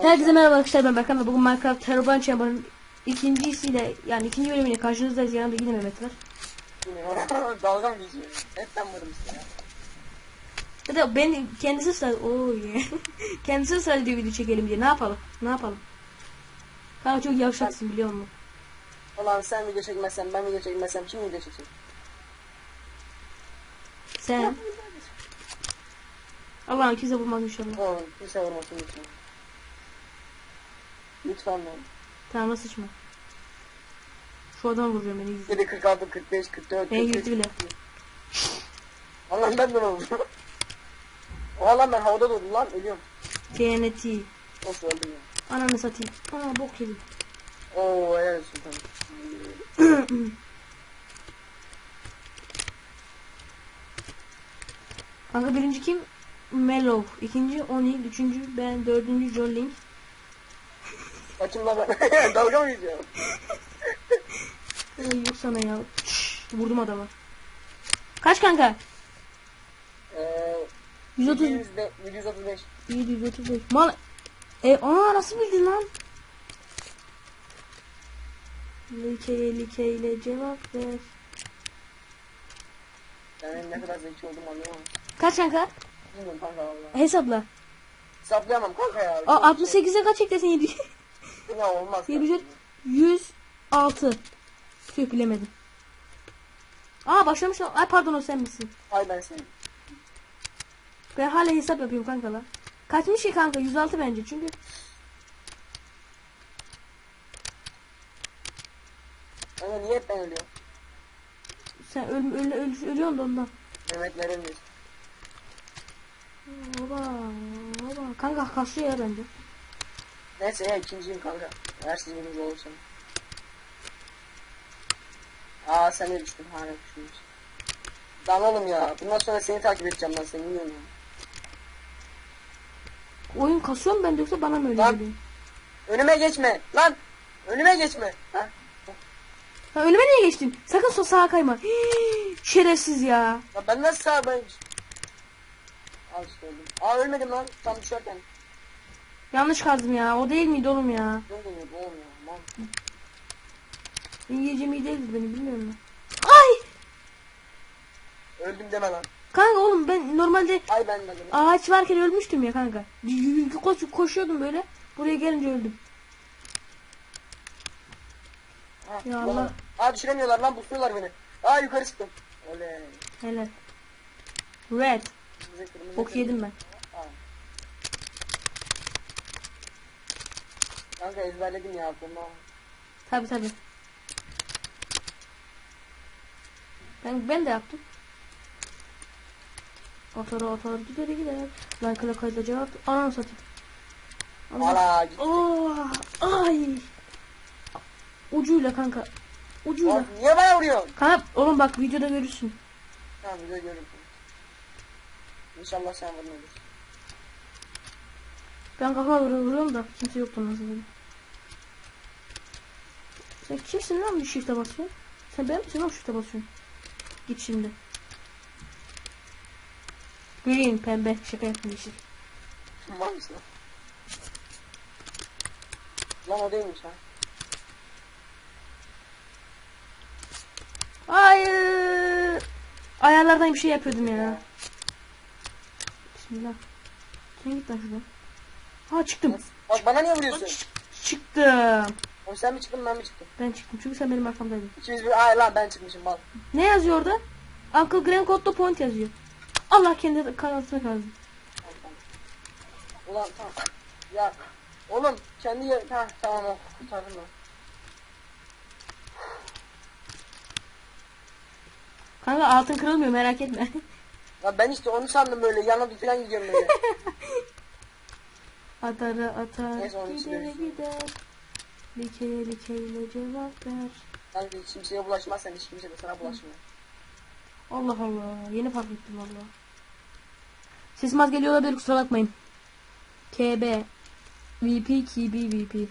Herkese merhaba arkadaşlar ben Berkan ve bugün Minecraft Terraban Chamber'ın ikincisiyle yani ikinci bölümüyle karşınızdayız. Yanımda yine Mehmet var. Dalga mı geçiyor? Ben varım işte ya. Hatta ben kendisi ısrar... Oo yeah. kendisi ısrar ediyor video çekelim diye. Ne yapalım? Ne yapalım? Kanka çok yavşaksın biliyor musun? Ulan sen video çekmezsen ben video çekmezsem kim video çekecek? Sen. Allah'ım kimse bulmaz inşallah. Oğlum kimse vurmasın lütfen. Lütfen lan. Tamam sıçma. Şu adam vuruyor beni izle. 7, 46, 45, 44, Ben 43. girdi bile. Allah'ım ben de oldu. Oha lan ben havada durdum lan ölüyorum. TNT. Of öldüm ya. Ananı satayım. Aa bok yedim. Oo helal olsun tamam. Kanka birinci kim? Mellow. İkinci Oni. Üçüncü ben. Dördüncü John Link. Açım lan ben. Dalga mı geçiyor? Ee, yok sana ya. Şşş, vurdum adamı. Kaç kanka? Eee... 130. 700 735. 735. Mal. E aa nasıl bildin lan? Like like ile cevap ver. Ben ne kadar zeki oldum anlayamam. Kaç kanka? Bilmiyorum kanka valla. Hesapla. Hesaplayamam kanka ya. Aa 68'e kaç eklesin 7? Ya olmaz. 7 106. Tüh bilemedim. Aa başlamış. Ay pardon o sen misin? Ay ben seni. Ben hala hesap yapıyorum kanka lan. Kaçmış ki kanka 106 bence çünkü. Kanka niye hep ben ölüyorum? Sen öl, öl, öl, ölüyorsun da ondan. Mehmet veremiyor. Oba oba. Kanka kasıyor ya bence. Neyse ya ikinciyim kanka. Her siz birinci olursan. Aa sen de düştün hala düşmüş. Oğlum ya. Bundan sonra seni takip edeceğim lan seni bilmiyorum ya. Oyun kasıyor mu bende yoksa bana mı öyle Lan. geliyor? Önüme geçme. Lan. Önüme geçme. Ha? Ha, önüme niye geçtin? Sakın so sağa kayma. Hii, şerefsiz ya. Lan ben nasıl sağ ben... Al işte öldüm. Aa ölmedim lan. Tam düşerken. Yanlış kazdım ya. O değil miydi oğlum ya? Dur dönüyordu oğlum ya. Lan. İngilizce mi değil beni bilmiyorum ben. Ay! Öldüm deme lan. Kanka oğlum ben normalde Ay ben de. ağaç varken ölmüştüm ya kanka. Koş, koşuyordum böyle. Buraya gelince öldüm. Ha, Ya bulamadım. Allah. Aa düşüremiyorlar lan. Busluyorlar beni. Aa yukarı çıktım. Oley. Helal. Red. Kırmızı kırmızı. Bok yedim ben. Aa. Kanka ezberledim ya aklımda. Tabi tabi. Ben, ben de yaptım. Atar atar gider gider. Like ile kayda cevap. Ananı satayım. Ala gitti. Oh, ay. Ucuyla kanka. Ucuyla. Oğlum, niye bana vuruyorsun? Kanka oğlum bak videoda görürsün. Tamam de görürüm. İnşallah sen vurmadın. Ben kafa vuruyorum, da kimse yoktu nasıl dedim. Sen kimsin lan bir shift'e basıyorsun? Sen ben misin lan shift'e basıyorsun? Git şimdi. Green pembe şaka yaptım yeşil. Var mısın? Lan o değilmiş ha. Hayır. Ayarlardan bir şey yapıyordum ya. Bismillah. Sen git lan şuradan. Ha çıktım. Bak bana niye vuruyorsun? Çıktım. Oğlum sen mi çıktın ben mi çıktım? Ben çıktım çünkü sen benim arkamdaydın. İkimiz bir ay lan ben çıkmışım mal. Ne yazıyor orada? Uncle Graham Code Point yazıyor. Allah kendi kanatına kazdı. Ulan tamam. Ya oğlum kendi yer... Ha tamam o kurtardım lan. Kanka altın kırılmıyor merak etme. Ya ben işte onu sandım böyle yana bir falan gidiyorum böyle. Atarı atar Neyse, gider gider. Like ile cevap ver. Sanki hiç kimseye bulaşmazsan hiç kimse de sana bulaşmıyor. Allah Allah yeni fark ettim valla. Sesim az geliyor olabilir kusura bakmayın. KB VP KB VP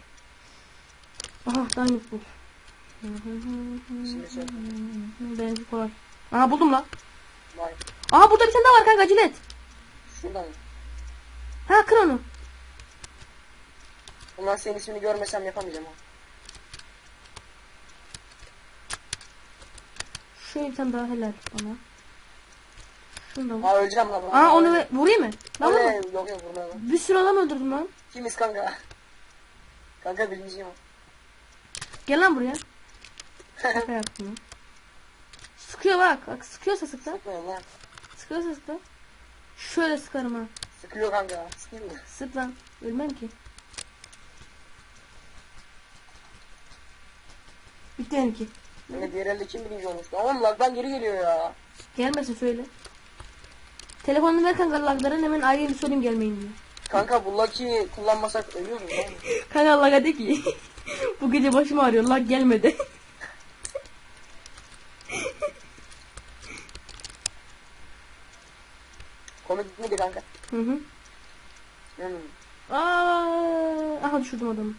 Aha bul. Şimdi şey Benimki kolay. Aha buldum lan. vay. Aha burada bir tane daha var kanka acele et. Şuradan. Ha kır onu. Ulan senin ismini görmesem yapamayacağım ha. Şu tane daha helal bana. Şunu da. Aa öleceğim lan. Aa onu ve- vurayım mı? Ben vurma. Yok yok vurma lan. Bir sürü adam öldürdüm lan. Kimiz kanka? Kanka birinciyim. Gel lan buraya. Şaka yaptım lan. Sıkıyor bak. Bak sıkıyorsa sık lan. Sıkmayın lan. Sıkıyorsa sık lan. Şöyle sıkarım ha. Sıkıyor kanka. Sıkayım mı? Sık lan. Ölmem ki. Bitti benimki. Kanka diğer elde kim birinci olmuş? Oğlum lagdan geri geliyor ya. Gelmesin söyle. Telefonunu ver kanka lagların hemen ayrı bir sorayım gelmeyin diye. Kanka bu Lucky kullanmasak ölüyor muyuz oğlum? Kanka laga de ki. Bu gece başım ağrıyor lag gelmedi. Komik miydi kanka? Hı hı. Hmm. Aa, aha düşürdüm adamı.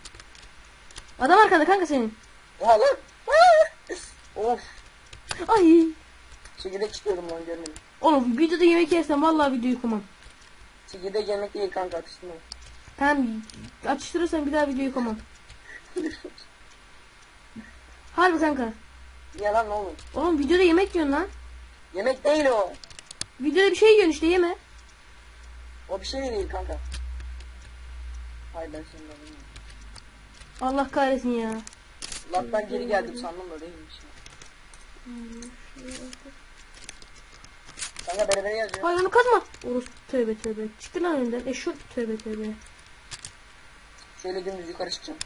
Adam arkada kanka senin. Oha lan. Of. Ay. Çekirdek çıkıyorum lan görmedim. Oğlum videoda yemek yersem vallahi videoyu kumam. Çekirdek yemek değil kanka atıştırma. Tamam atıştırırsan bir daha videoyu kumam. Harbi kanka. Niye lan ne olur? Oğlum videoda yemek yiyorsun lan. Yemek değil o. Videoda bir şey yiyorsun işte yeme. O bir şey değil kanka. Hay ben bilmiyorum. Allah kahretsin ya. Lagdan geri geldim sandım da değilmiş. Kanka beraber yazıyor. Hayır onu kazma. Orus tövbe tövbe. Çıktı lan önünden. Eşot tövbe tövbe. Şöyle dümdüz yukarı çıkacağım.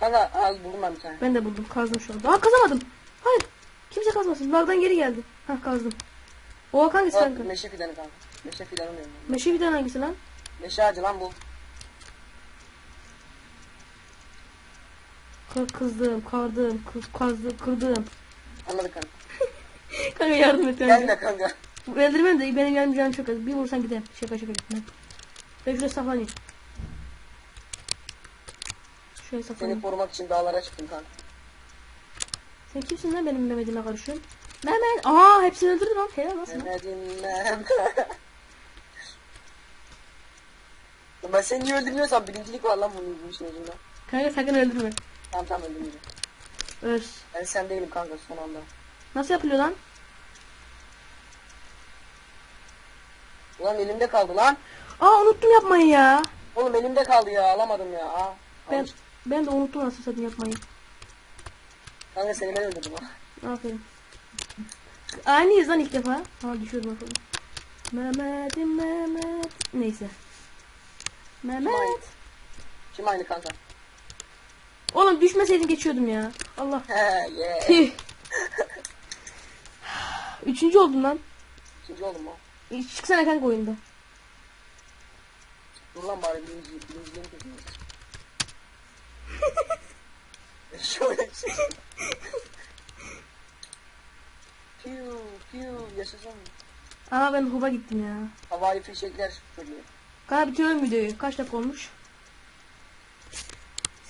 Kanka al buldum ben bir tane. Ben de buldum. Kazdım şu anda. Aa kazamadım. Hayır. Kimse kazmasın. Lardan geri geldi. Ha kazdım. O hangisi kanka? meşe fidanı kanka. Meşe fidanı diyorum ben. Meşe tane hangisi lan? Meşe ağacı lan bu. Kır, kızdım, kardım, kız, kazdım, kırdım. Anladık kanka. Kanka yardım et. Gel de kanka. Öldürmem de benim yanım canım çok az. Bir vursan giderim. Şaka şaka gitmem. Ben şuraya saklanayım. Seni saklanayım. korumak için dağlara çıktım kanka. Sen kimsin lan benim Mehmet'ime karışıyorsun? Mehmet! Aa hepsini öldürdün lan. Helal sana. Mehmet'im Mehmet. ben seni niye öldürmüyorsam birincilik var lan bunun ucunda. Kanka sakın öldürme. Tamam tamam öldürmeyeceğim. Öz. Ben sen değilim kanka son anda. Nasıl yapılıyor lan? Ulan elimde kaldı lan. Aa unuttum yapmayı ya. Oğlum elimde kaldı ya alamadım ya. Aa, Ben almış. ben de unuttum nasıl satın yapmayı. Kanka seni ben öldürdüm ha. Aferin. Aynıyız lan ilk defa. Ha düşürdüm aferin. Mehmet'im Mehmet. Neyse. Mehmet. Kim aynı kanka? Oğlum düşmeseydin geçiyordum ya. Allah. Tüh. Üçüncü oldum lan. İkinci oldum. E, Çıksana kanka oyunda. Dur lan bari birinci, birinciliğini kazanırız. Şöyle bir şey. Piu piu yaşasın. Ama ben huba gittim ya. Havai fişekler fırlıyor. Kanka bitiriyorum videoyu. Kaç dakika olmuş?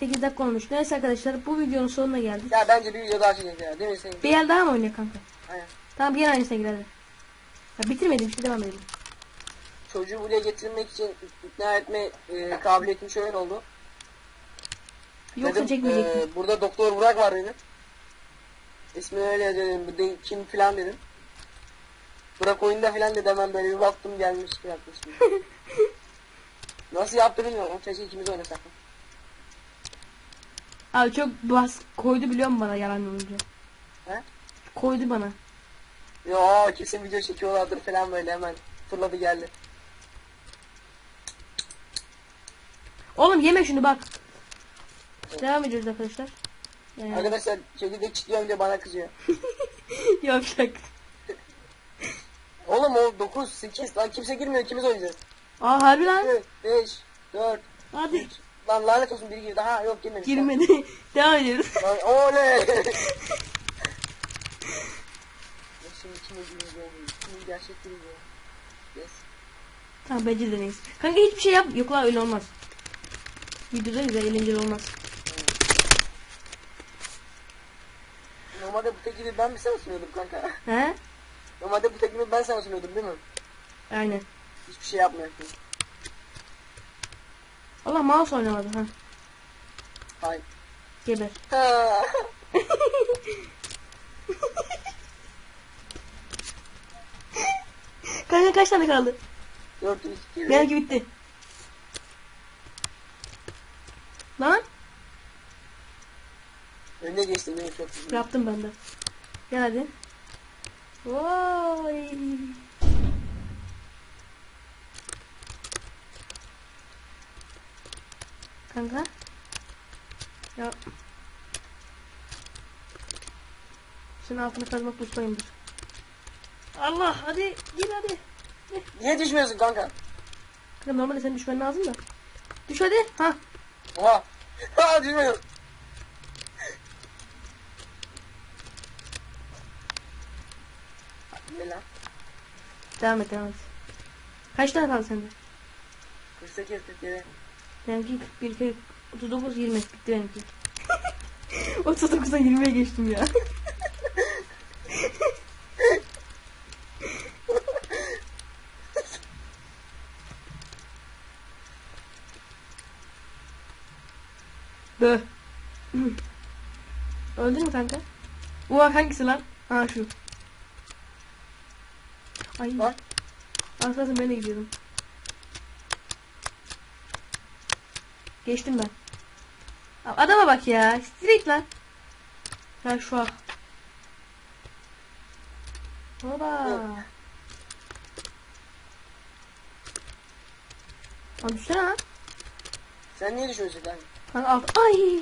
8 dakika olmuş. Neyse arkadaşlar bu videonun sonuna geldik. Ya bence bir video daha çekeceğiz ya. Değil mi senin? Bir el daha mı oynuyor kanka? Aynen. Tamam yer aynısına girelim. Ya bitirmedim işte devam edelim. Çocuğu buraya getirmek için ikna etme e, kabiliyetim şöyle oldu. Yoksa Dedim, çekmeyecektim. e, burada doktor Burak var dedim. İsmi öyle dedim. Bu de, kim filan dedim. Burak oyunda filan dedi hemen böyle bir baktım gelmiş yaklaşmış. Nasıl yaptı bilmiyorum. Keşke ikimiz oynasak. Abi çok bas koydu biliyor musun bana yalan olunca? He? Koydu bana. Yo kesin video çekiyorlardır falan böyle hemen fırladı geldi. Oğlum yeme şunu bak. Devam ediyoruz arkadaşlar. Yani, Arkadaşlar çekirdek çitliyorum diye bana kızıyor. yapacak. Oğlum o 9, 8 lan kimse girmiyor ikimiz oynayacağız. Aa harbi lan. 5, 4, Hadi. Lan lanet olsun biri girdi. Ha yok girmemiş. Girmedi. devam ediyoruz. Lan oley. Şimdi kimin birinci oldu? Kimin gerçek oldu? Yes. Tamam bence de neyse. Kanka hiçbir şey yap. Yok lan öyle olmaz. Videoda güzel eğlenceli olmaz. Normalde bu teklifi ben mi sana sunuyordum kanka? He? Normalde bu teklifi ben sana sunuyordum değil mi? Aynen. Hiçbir şey yapmıyorsun. Allah mouse oynamadı ha. Hayır. Geber. Kanka kaç tane kaldı? 402. Benimki bitti. Lan Önüne geçtim benim çok yaptım ben de. Gel hadi. Vay. Kanka. Ya. Senin altını kazmak ustayımdır. Allah hadi gir hadi. Niye düşmüyorsun kanka? Kanka normalde senin düşmen lazım da. Düş hadi. Ha. Oha. Ha düşmüyorum. Lan? Devam et devam et. Kaç tane kaldı sende? 48 47. Benimki 41, 40, 39, 20. Bitti benimki. 39'a 20'ye geçtim ya. Bö. Öldün mü kanka? Ulan hangisi lan? Ha şu. Ay. Lan. Aslında ben de gidiyorum. Geçtim ben. Adama bak ya. Straight lan. Ha şu an. Hoba. Lan düşsene lan. Sen niye düşüyorsun kanka? Kanka alt. Ay.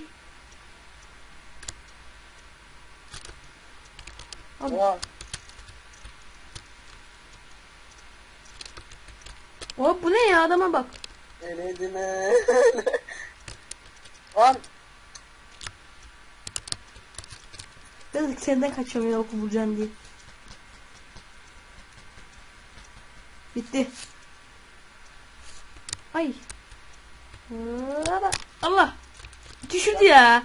Abi, Oha. Hop bu ne ya adama bak. Eledime. Lan. Dedik senden kaçıyorum ya oku bulacaksın diye. Bitti. Ay. Allah. Düşürdü ya.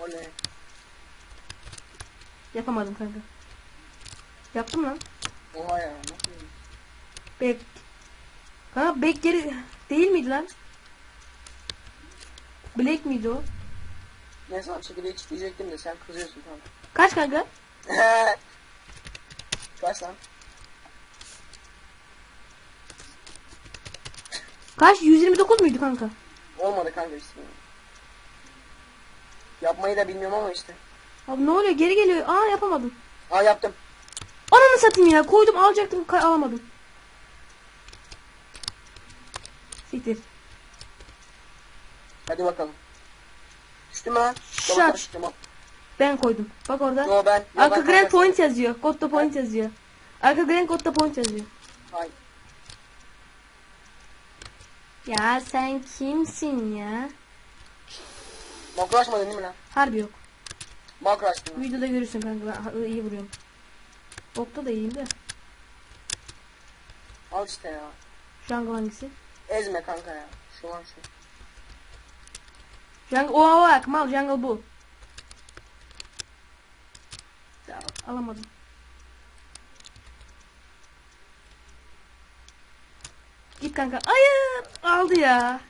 Oley. Yapamadım kanka. Yaptım lan. Oha ya. Nasıl? Bek. Kanka bek geri değil miydi lan? Black miydi o? Neyse abi çekirdeği diyecektim de sen kızıyorsun kanka. Kaç kanka? Kaç lan? Kaç? 129 muydu kanka? Olmadı kanka işte. Yapmayı da bilmiyorum ama işte. Abi ne oluyor? Geri geliyor. Aa yapamadım. Aa yaptım. Ananı satayım ya. Koydum alacaktım. Alamadım. Siktir. Hadi bakalım. Düştü mü tamam. Ben koydum. Bak orada. Yo ben. yo Arka ben grand point yazıyor. The point yazıyor. Arka grand the point yazıyor. Hayır. Ya sen kimsin ya? Makro açmadın değil mi lan? Harbi yok. Açtın lan. Videoda görürsün kanka. Ben iyi vuruyorum. Okta da iyiyim de. Al işte ya. Jungle hangisi? Ezme kanka ya. Şu an şu. Jungle o bak mal jungle bu. Alamadım. Git kanka. Hayır. Aldı ya.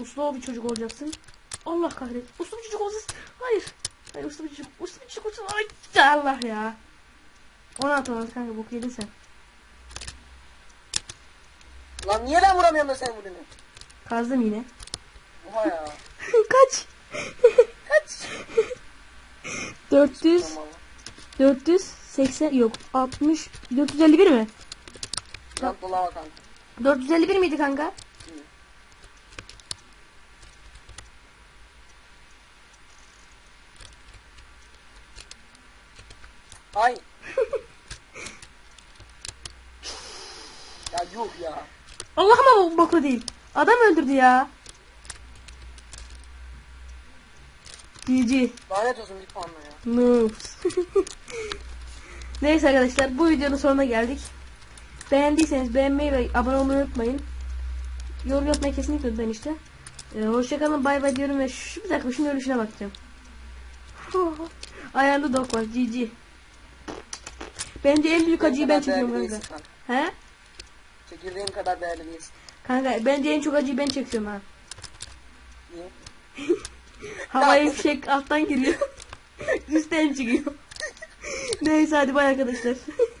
Uslu bir çocuk olacaksın. Allah kahretsin. Uslu bir çocuk olsun. Hayır. Hayır uslu bir çocuk. Uslu bir çocuk olsun. Ay Allah ya. Onu atamaz kanka bok yedin sen. Lan niye ben vuramıyorum da sen vuruyorsun? Kazdım yine. Oha ya. Kaç? Kaç. 400 Tamam. 480 yok 60 451 mi? Lan dolaba kanka. 451 miydi kanka? Ay. ya yuh ya. Allah'ıma bu boku değil. Adam öldürdü ya. GG. Lanet olsun bir puanla ya. Noobs. Neyse arkadaşlar bu videonun sonuna geldik. Beğendiyseniz beğenmeyi ve abone olmayı unutmayın. Yorum yapmayı kesinlikle unutmayın işte. Ee, hoşçakalın bay bay diyorum ve şu, bir dakika şunun ölüşüne bakacağım. Ayağında dok var GG. Bence en büyük acıyı ben çekiyorum kanka. He? Çekirdeğim kadar değerli değilsin. Kanka bence en çok acıyı ben çekiyorum ha. Niye? Havaya fişek alttan giriyor. Üstten çıkıyor. Neyse hadi bay arkadaşlar.